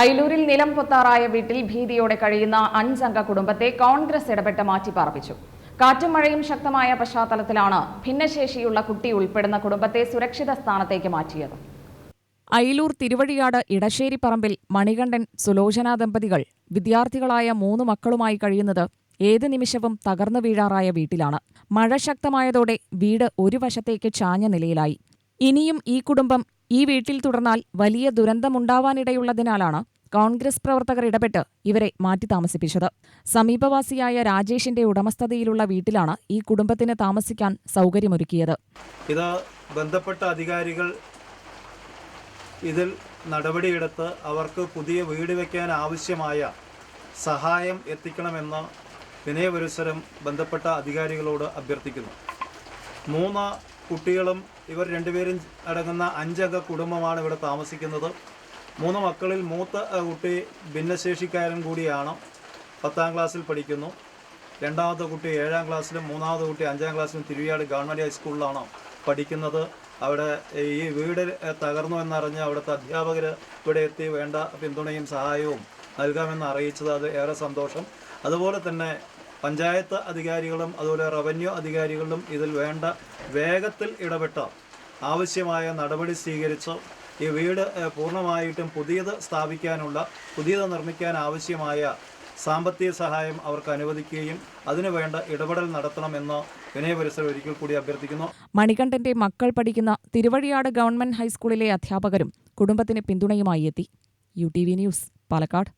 അയിലൂരിൽ നിലം പൊത്താറായ വീട്ടിൽ ഭീതിയോടെ കഴിയുന്ന അഞ്ചംഗ കുടുംബത്തെ കോൺഗ്രസ് ഇടപെട്ട് മാറ്റിപ്പാർപ്പിച്ചു. കാറ്റും മഴയും ശക്തമായ പശ്ചാത്തലത്തിലാണ് ഭിന്നശേഷിയുള്ള കുട്ടി ഉൾപ്പെടുന്ന കുടുംബത്തെ സുരക്ഷിത സ്ഥാനത്തേക്ക് മാറ്റിയത്. അയിലൂർ തിരുവഴിയാട് ഇടശ്ശേരിപ്പറമ്പിൽ മണികണ്ഠൻ സുലോചന ദമ്പതികൾ വിദ്യാർത്ഥികളായ മൂന്ന് മക്കളുമായി കഴിയുന്നത് ഏത് നിമിഷവും തകർന്നു വീഴാറായ വീട്ടിലാണ്. മഴ ശക്തമായതോടെ വീട് ഒരു വശത്തേക്ക് ചാഞ്ഞ നിലയിലായി. ഇനിയും ഈ കുടുംബം ഈ വീട്ടിൽ തുടർന്നാൽ വലിയ ദുരന്തമുണ്ടാവാനിടയുള്ളതിനാലാണ് കോൺഗ്രസ് പ്രവർത്തകർ ഇടപെട്ട് ഇവരെ മാറ്റി താമസിപ്പിച്ചത്. സമീപവാസിയായ രാജേഷിന്റെ ഉടമസ്ഥതയിലുള്ള വീട്ടിലാണ് ഈ കുടുംബത്തിന് താമസിക്കാൻ സൗകര്യമൊരുക്കിയത്. ഇത് ബന്ധപ്പെട്ട അധികാരികൾ ഇതിൽ നടപടിയെടുത്ത് അവർക്ക് പുതിയ വീട് വയ്ക്കാൻ ആവശ്യമായ സഹായം എത്തിക്കണമെന്ന് വിനയപുരസരം ബന്ധപ്പെട്ട അധികാരികളോട് അഭ്യർത്ഥിക്കുന്നു. മൂന്ന് കുട്ടികളും ഇവർ രണ്ടുപേരും അടങ്ങുന്ന അഞ്ചംഗ കുടുംബമാണ് ഇവിടെ താമസിക്കുന്നത്. മൂന്ന് മക്കളിൽ മൂത്ത കുട്ടി ഭിന്നശേഷിക്കാരൻ കൂടിയാണ് പത്താം ക്ലാസ്സിൽ പഠിക്കുന്നു. രണ്ടാമത്തെ കുട്ടി ഏഴാം ക്ലാസ്സിലും മൂന്നാമത്തെ കുട്ടി അഞ്ചാം ക്ലാസ്സിലും തിരുവിയാട് ഗവൺമെന്റ് ഹൈസ്കൂളിലാണ് പഠിക്കുന്നത്. അവിടെ ഈ വീട് തകർന്നു എന്നറിഞ്ഞ് അവിടുത്തെ അധ്യാപകർ ഇവിടെ എത്തി വേണ്ട പിന്തുണയും സഹായവും നൽകാമെന്ന് അറിയിച്ചത്. അത് ഏറെ സന്തോഷം. അതുപോലെ തന്നെ പഞ്ചായത്ത് അധികാരികളും അതുപോലെ റവന്യൂ അധികാരികളും ഇതിൽ വേണ്ട വേഗത്തിൽ ഇടപെട്ട് ആവശ്യമായ നടപടി സ്വീകരിച്ച് ഈ വീട് പൂർണമായിട്ടും പുതിയത് സ്ഥാപിക്കാനുള്ള പുതിയത് നിർമ്മിക്കാൻ ആവശ്യമായ സാമ്പത്തിക സഹായം അവർക്ക് അനുവദിക്കുകയും അതിനുവേണ്ട ഇടപെടൽ നടത്തണമെന്ന് വിനയപരിസരം ഒരിക്കൽ കൂടി അഭ്യർത്ഥിക്കുന്നു. മണികണ്ഠന്റെ മക്കൾ പഠിക്കുന്ന തിരുവഴിയാട് ഗവൺമെന്റ് ഹൈസ്കൂളിലെ അധ്യാപകരും കുടുംബത്തിന് പിന്തുണയുമായി എത്തി. U T V news Palakkad.